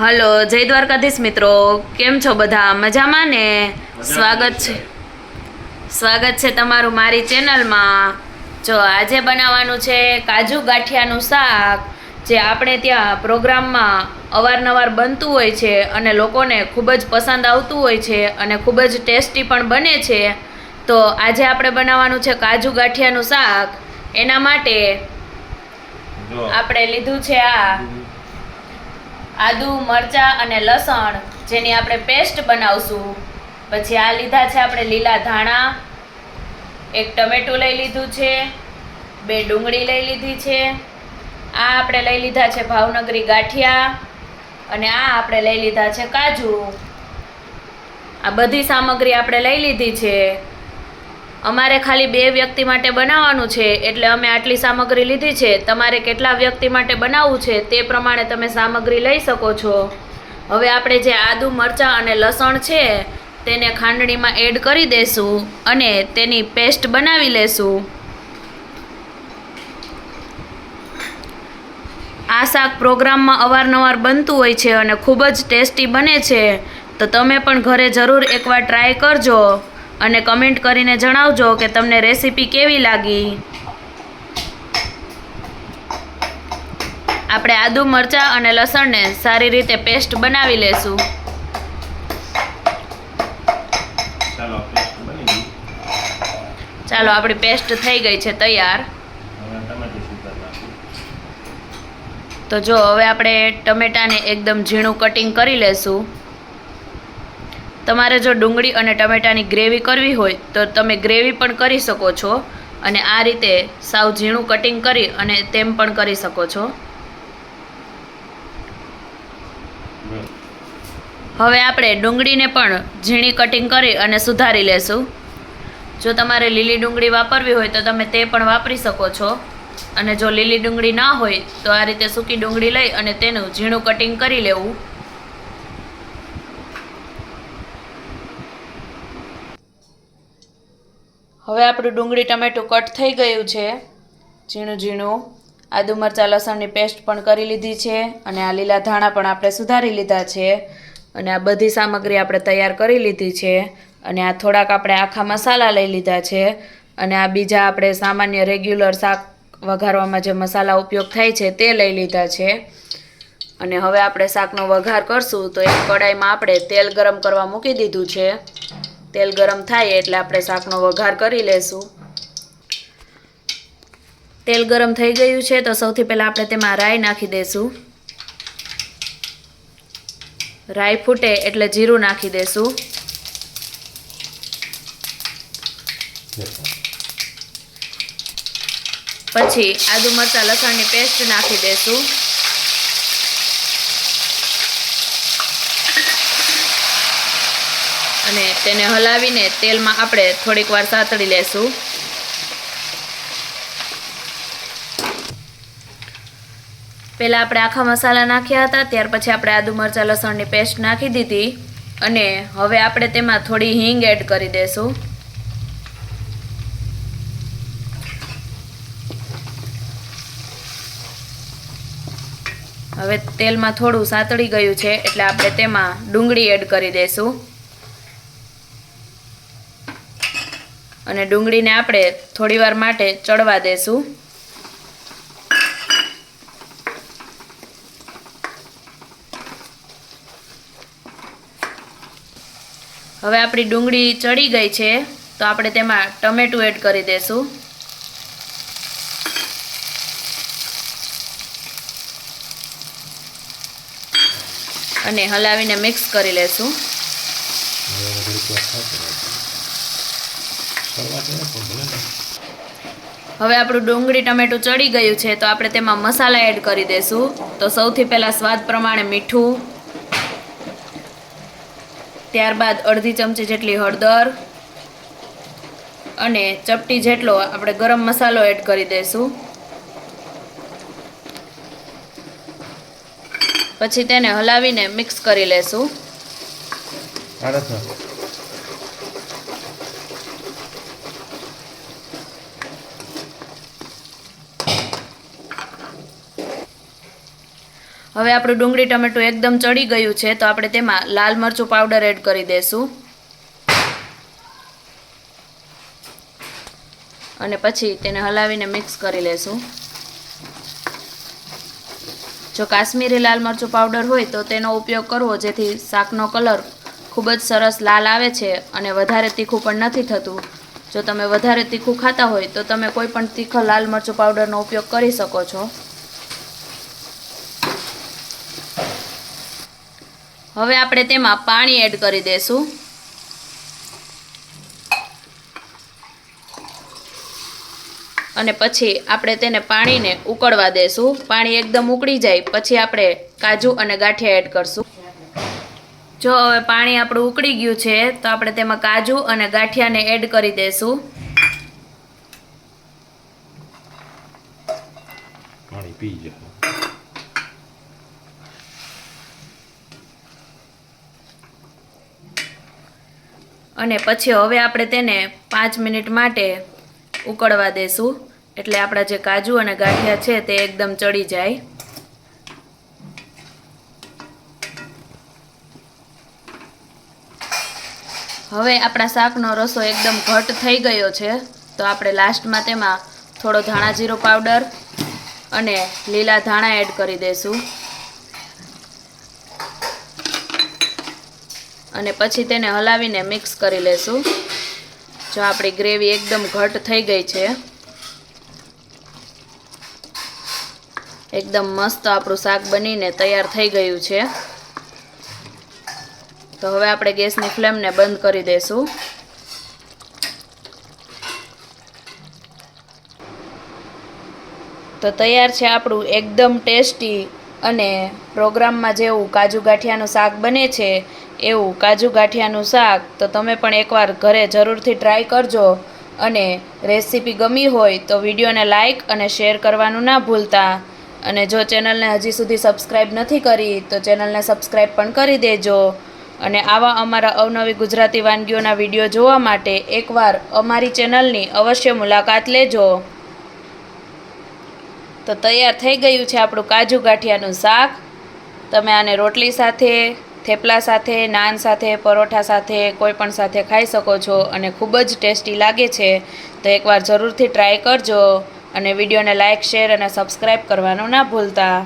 Hello જય દ્વારકાધીશ મિત્રો. કેમ છો બધા? મજામાં ને? સ્વાગત છે. સ્વાગત છે તમારું મારી ચેનલમાં. જો આજે બનાવવાનું છે કાજુ ગાંઠિયાનું શાક જે આપણે ત્યાં પ્રોગ્રામમાં અવારનવાર બનતું હોય છે અને લોકોને ખૂબ જ પસંદ આવતું હોય છે અને ખૂબ જ ટેસ્ટી પણ બને છે. તો આજે આપણે બનાવવાનું છે કાજુ ગાંઠિયાનું શાક. એના માટે આપણે લીધું છે આ. આદુ, મરચાં અને લસણ જેની આપણે પેસ્ટ બનાવશું. પછી આ લીધા છે આપણે લીલા ધાણા. એક ટમેટું લઈ લીધું છે. બે ડુંગળી લઈ લીધી છે. આ આપણે લઈ લીધા છે ભાવનગરી ગાંઠિયા અને આ આપણે લઈ લીધા છે કાજુ. આ બધી સામગ્રી આપણે લઈ લીધી છે. અમારે ખાલી બે વ્યક્તિ માટે બનાવવાનું છે, એટલે અમે આટલી સામગ્રી લીધી છે. તમારે કેટલા વ્યક્તિ માટે બનાવવું છે, તે પ્રમાણે તમે સામગ્રી લઈ શકો છો. હવે આપણે જે આદુ, મરચાં અને લસણ છે, તેને ખાંડણીમાં એડ કરી દેશું અને તેની પેસ્ટ બનાવી લેશું. આ શાક પ્રોગ્રામમાં અવારનવાર બનતું હોય છે અને ખૂબ જ ટેસ્ટી બને છે. તો તમે પણ ઘરે જરૂર એકવાર ટ્રાય કરજો. અને કમેન્ટ કરીને જણાવજો કે તમને રેસીપી કેવી લાગી. આપણે આદુ મરચાં અને લસણને સારી રીતે પેસ્ટ બનાવી લેશું. ચાલો આપણી પેસ્ટ થઈ ગઈ છે તૈયાર. તો જો હવે આપણે ટમેટાને એકદમ ઝીણું કટિંગ કરી લેશું. તમારે જો ડુંગળી અને ટમેટાની ગ્રેવી કરવી હોય, તો તમે ગ્રેવી પણ કરી શકો છો અને આ રીતે સાવ ઝીણું કટિંગ કરી અને તેમ પણ કરી શકો છો. હવે આપણે ડુંગળીને પણ ઝીણી કટિંગ કરી અને સુધારી લેશું. જો તમારે લીલી ડુંગળી વાપરવી હોય, તો તમે તે પણ વાપરી શકો છો. અને જો લીલી ડુંગળી ના હોય, તો આ રીતે સૂકી ડુંગળી લઈ અને તેનું ઝીણું કટિંગ કરી લેવું. હવે આપણું ડુંગળી ટમેટું કટ થઈ ગયું છે. ઝીણું ઝીણું. આદુ મરચાં, લસણની પેસ્ટ પણ કરી લીધી છે અને આ લીલા ધાણા પણ આપણે સુધારી લીધા છે. અને આ બધી સામગ્રી આપણે તૈયાર કરી લીધી છે. અને આ થોડાક આપણે આખા મસાલા લઈ લીધા છે. અને આ બીજા આપણે સામાન્ય રેગ્યુલર શાક વઘારવામાં જે મસાલા ઉપયોગ થાય છે તે લઈ લીધા છે. અને હવે આપણે શાકનો વઘાર કરશું તો એક કડાઈમાં આપણે તેલ ગરમ કરવા મૂકી દીધું છે. તેલ ગરમ થાય એટલે આપણે શાકનો વઘાર કરી લેશું. તેલ ગરમ થઈ ગયું છે તો સૌથી પહેલાં આપણે તેમાં રાઈ નાખી દઈશું રાઈ ફૂટે એટલે જીરું નાખી દઈશું પછી આદુ મરચાં લસણની પેસ્ટ નાખી દઈશું અને તેને હલાવીને તેલમાં આપણે થોડીક વાર સાતળી લેશું. પહેલાં આપણે આખા મસાલા નાખ્યા હતા, ત્યાર પછી આપણે આદુ મરચાં લસણની પેસ્ટ નાખી દીધી અને હવે આપણે તેમાં થોડી હિંગ એડ કરી દઈશું હવે તેલમાં થોડું સાતળી ગયું છે, એટલે આપણે તેમાં ડુંગળી એડ કરી દઈશું અને ડુંગળીને આપણે થોડીવાર માટે ચડવા દેશું. હવે આપણી ડુંગળી ચડી ગઈ છે, તો આપણે તેમાં ટમેટું એડ કરી દઈશું અને હલાવીને મિક્સ કરી લેશું. હવે આપણું ડુંગળી ટમેટું ચડી ગયું છે, તો આપણે તેમાં મસાલા એડ કરી દઈશું તો સૌથી પહેલાં સ્વાદ પ્રમાણે મીઠું, ત્યારબાદ અડધી ચમચી જેટલી હળદર અને ચપટી જેટલો આપણે ગરમ મસાલો એડ કરી દઈશું પછી તેને હલાવીને મિક્સ કરી લેશું. હવે આપણું ડુંગળી ટમેટું એકદમ ચડી ગયું છે, તો આપણે તેમાં લાલ મરચું પાવડર એડ કરી દઈશું અને પછી તેને હલાવીને મિક્સ કરી લેશું. જો કાશ્મીરી લાલ મરચું પાવડર હોય, તો તેનો ઉપયોગ કરવો, જેથી શાકનો કલર ખૂબ જ સરસ લાલ આવે છે અને વધારે તીખું પણ નથી થતું. જો તમે વધારે તીખું ખાતા હોય, તો તમે કોઈ પણ તીખો લાલ મરચું પાવડરનો ઉપયોગ કરી શકો છો. હવે આપણે તેમાં પાણી એડ કરી દઈશું અને પછી આપણે તેને પાણીને ઉકળવા દેશું. પાણી એકદમ ઉકળી જાય, પછી આપણે કાજુ અને ગાંઠિયા એડ કરશું. જો હવે પાણી આપણું ઉકળી ગયું છે, તો આપણે તેમાં કાજુ અને ગાંઠિયાને એડ કરી દઈશું પાણી પી જાય. અને પછી હવે આપણે તેને પાંચ મિનિટ માટે ઉકળવા દેશું. એટલે આપણા જે કાજુ અને ગાંઠિયા છે તે એકદમ ચડી જાય. હવે આપણા શાકનો રસો એકદમ ઘટ થઈ ગયો છે. તો આપણે લાસ્ટમાં તેમાં થોડો ધાણા જીરો પાવડર અને લીલા ધાણા એડ કરી દઈશું અને પછી તેને હલાવીને મિક્સ કરી લેશું. જો આપણી ગ્રેવી એકદમ ઘટ થઈ ગઈ છે. એકદમ મસ્ત આપણું શાક બનીને તૈયાર થઈ ગયું છે. તો હવે આપણે ગેસની ફ્લેમને બંધ કરી દઈશું તો તૈયાર છે આપણું એકદમ ટેસ્ટી અને પ્રોગ્રામમાં જેવું કાજુ ગાંઠિયાનું શાક બને છે, એવું કાજુ ગાંઠિયાનું શાક, તો તમે પણ એકવાર ઘરે જરૂરથી ટ્રાય કરજો. અને રેસીપી ગમી હોય તો વિડીયોને લાઇક અને શેર કરવાનું ના ભૂલતા. અને જો ચેનલને હજી સુધી સબસ્ક્રાઈબ નથી કરી, તો ચેનલને સબસ્ક્રાઈબ પણ કરી દેજો. અને આવા અમારા અવનવી ગુજરાતી વાનગીઓના વીડિયો જોવા માટે એકવાર અમારી ચેનલની અવશ્ય મુલાકાત લેજો. તો તૈયાર થઈ ગયું છે આપણું કાજુ ગાંઠિયાનું શાક. તમે આને રોટલી સાથે, થેપલા સાથે, નાન સાથે, પરોઠા સાથે, કોઈ પણ સાથે ખાઈ શકો છો અને ખૂબ જ ટેસ્ટી લાગે છે. તો એકવાર જરૂરથી ટ્રાય કરજો અને વિડીયોને લાઇક શેર અને સબસ્ક્રાઈબ કરવાનું ના ભૂલતા.